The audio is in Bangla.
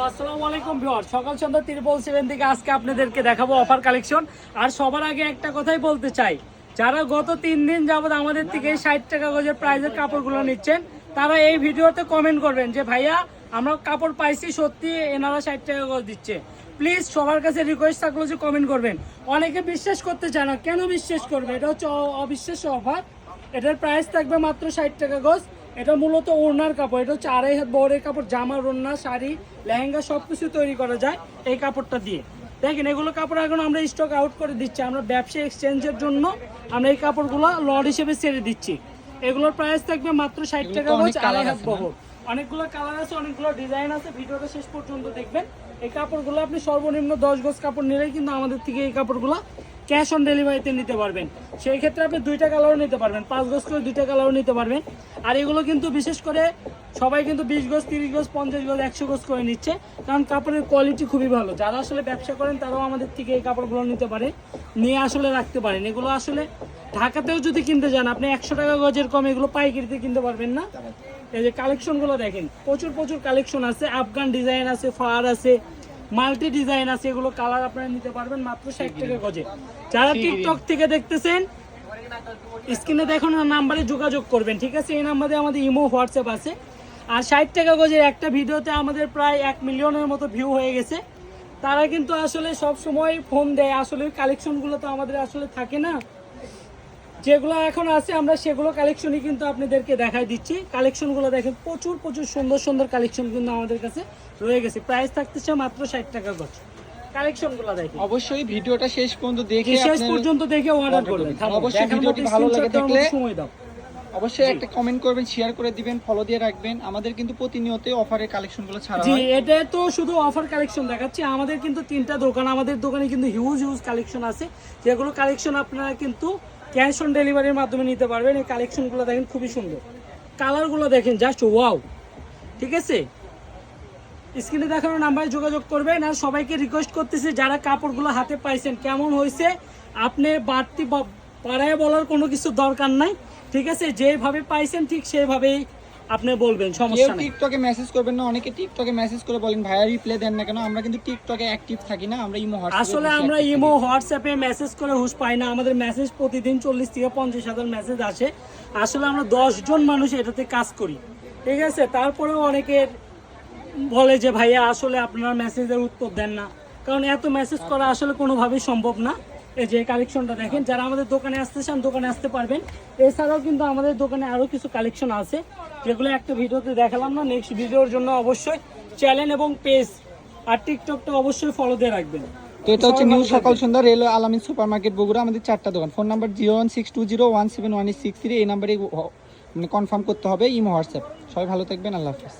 হ্যালো, আসসালামু সকাল থেকে আজকে আপনাদেরকে দেখাবো অফার কালেকশন আর সবার আগে একটা কথাই বলতে চাই, যারা গত তিন দিন আমাদের থেকে ষাট টাকা প্রাইজের কাপড়গুলো নিচ্ছেন, তারা এই ভিডিওতে কমেন্ট করবেন যে, ভাইয়া, আমরা কাপড় পাইছি এনারা ষাট টাকা গজ দিচ্ছে। প্লিজ সবার কাছে রিকোয়েস্ট থাকল যে কমেন্ট করবেন। অনেকে বিশ্বাস করতে চায় না। কেন বিশ্বাস করবে? এটা হচ্ছে অবিশ্বাস্য অফার এটার প্রাইস থাকবে মাত্র ষাট টাকা গজ। এটা মূলত ওড়নার কাপড়। এটা হচ্ছে আড়াই হাত বড়ের কাপড় জামা ওড়না শাড়ি লেহেঙ্গা সব কিছু তৈরি করা যায় এই কাপড়টা দিয়ে। দেখেন এগুলো কাপড় এখন আমরা স্টক আউট করে দিচ্ছি। আমরা ব্যবসা এক্সচেঞ্জের জন্য আমরা এই কাপড়গুলো লড হিসেবে ছেড়ে দিচ্ছি। এগুলোর প্রাইস থাকবে মাত্র ষাট টাকা গজ আড়াই হাত বহর। অনেকগুলো কালার আছে অনেকগুলো ডিজাইন আছে। ভিডিওটা শেষ পর্যন্ত দেখবেন। এই কাপড়গুলো আপনি সর্বনিম্ন দশ গজ কাপড় নিলেই কিন্তু আমাদের থেকে এই কাপড়গুলো ক্যাশ অন ডেলিভারিতে নিতে পারবেন। সেই ক্ষেত্রে আপনি দুইটা কালারও নিতে পারবেন, পাঁচ গজ করে দুইটা কালারও নিতে পারবেন। আর এগুলো কিন্তু বিশেষ করে সবাই কিন্তু বিশ গজ, তিরিশ গজ, পঞ্চাশ গজ, একশো গজ করে নিচ্ছে, কারণ কাপড়ের কোয়ালিটি খুবই ভালো। যারা আসলে ব্যবসা করেন, তারাও আমাদের থেকে এই কাপড়গুলো নিতে পারে, নিয়ে আসলে রাখতে পারেন। এগুলো আসলে ঢাকাতেও যদি কিনতে যান, আপনি একশো টাকা গজের কম এগুলো পাইকারিতে কিনতে পারবেন না। এই যে কালেকশনগুলো দেখেন, প্রচুর প্রচুর কালেকশন আছে। আফগান ডিজাইন আছে, ফার আছে মাল্টি ডিজাইন আছে এগুলো কালার আপনারা নিতে পারবেন মাত্র ষাট টাকা গজে। যারা টিকটক থেকে দেখতেছেন স্ক্রিনে দেখুন নাম্বারে যোগাযোগ করবেন ঠিক আছে? এই নাম্বারে আমাদের ইমো হোয়াটসঅ্যাপ আছে। আর ষাট টাকা গজের একটা ভিডিওতে আমাদের প্রায় এক মিলিয়নের মতো ভিউ হয়ে গেছে। তারা কিন্তু আসলে সব সময় ফোন দেয় আসলে কালেকশনগুলো তো আমাদের আসলে থাকে না। যেগুলো এখন আছে আমরা সেগুলো কালেকশনই কিন্তু আপনাদেরকে দেখাই দিচ্ছি। কালেকশনগুলো দেখেন প্রচুর প্রচুর সুন্দর সুন্দর কালেকশন কিন্তু আমাদের কাছে রয়ে গেছে। প্রাইস থাকতেছে মাত্র ষাট টাকা গজ। কালেকশনগুলো দেখেন। অবশ্যই ভিডিওটা শেষ পর্যন্ত দেখে শেষ পর্যন্ত দেখে অর্ডার করবেন। করবেন। অবশ্যই ভিডিওটি ভালো লাগে screenshot দেওয়ার মতো দেখলে- সময় দাও। অবশ্যই একটা কমেন্ট করবেন শেয়ার করে দিবেন ফলো দিয়ে রাখবেন। আমাদের কিন্তু প্রতিনিয়ত অফারের কালেকশনগুলো ছাড়া জি এটা তো শুধু অফার কালেকশন দেখাচ্ছি। আমাদের কিন্তু তিনটা দোকান আমাদের দোকানে কিন্তু হিউজ হিউজ কালেকশন আছে। যেগুলো কালেকশন আপনারা কিন্তু ক্যাশ অন ডেলিভারির মাধ্যমে নিতে পারবেন। এই কালেকশনগুলো দেখেন খুবই সুন্দর। কালারগুলো দেখেন, জাস্ট ওয়াও। ঠিক আছে? স্ক্রিনে দেখানো নাম্বারে যোগাযোগ করবেন আর সবাইকে রিকোয়েস্ট করতেছি যারা কাপড়গুলো হাতে পাইছেন, কেমন হয়েছে? আপনি বাড়তি পাড়ায় বলার কোনো কিছু দরকার নাই। ঠিক আছে? যেভাবে পাইছেন ঠিক সেভাবেই আপনি বলবেন সমস্যা নেই। টিকটকে মেসেজ করবেন না অনেকে টিকটকে মেসেজ করে বলেন ভাইয়া রিপ্লাই দেন না কেন? আমরা কিন্তু টিকটকে অ্যাক্টিভ থাকি না আমরা ইমো হোয়াটসঅ্যাপে আসলে আমরা ইমো হোয়াটসঅ্যাপে মেসেজ করে হুশ পাই না। আমাদের মেসেজ প্রতিদিন চল্লিশ থেকে পঞ্চাশ হাজার মেসেজ আসে। আসলে আমরা জন মানুষ এটাতে কাজ করি। ঠিক আছে? তারপরেও অনেকের বলে যে ভাইয়া আসলে আপনারা মেসেজের উত্তর দেন না। কারণ এত মেসেজ করা আসলে কোনোভাবেই সম্ভব না। এই যে কালেকশনটা দেখেন যারা আমাদের দোকানে আসতে চান দোকানে আসতে পারবেন। এছাড়াও কিন্তু আমাদের দোকানে আরও কিছু কালেকশন আছে যেগুলো একটা ভিডিওতে দেখালাম না নেক্সট ভিডিওর জন্য অবশ্যই চ্যানেল এবং পেজ আর টিকটকটা অবশ্যই ফলো দিয়ে রাখবেন। তো এটা হচ্ছে নিউ সকাল সন্ধ্যা railway Alamin super market Bogura আমাদের চারটা দোকান। Phone number zero one six two zero one seven one six three এই নাম্বারে মানে কনফার্ম করতে হবে ইমো হোয়াটসঅ্যাপ। সবাই ভালো থাকবেন আল্লাহ হাফিজ।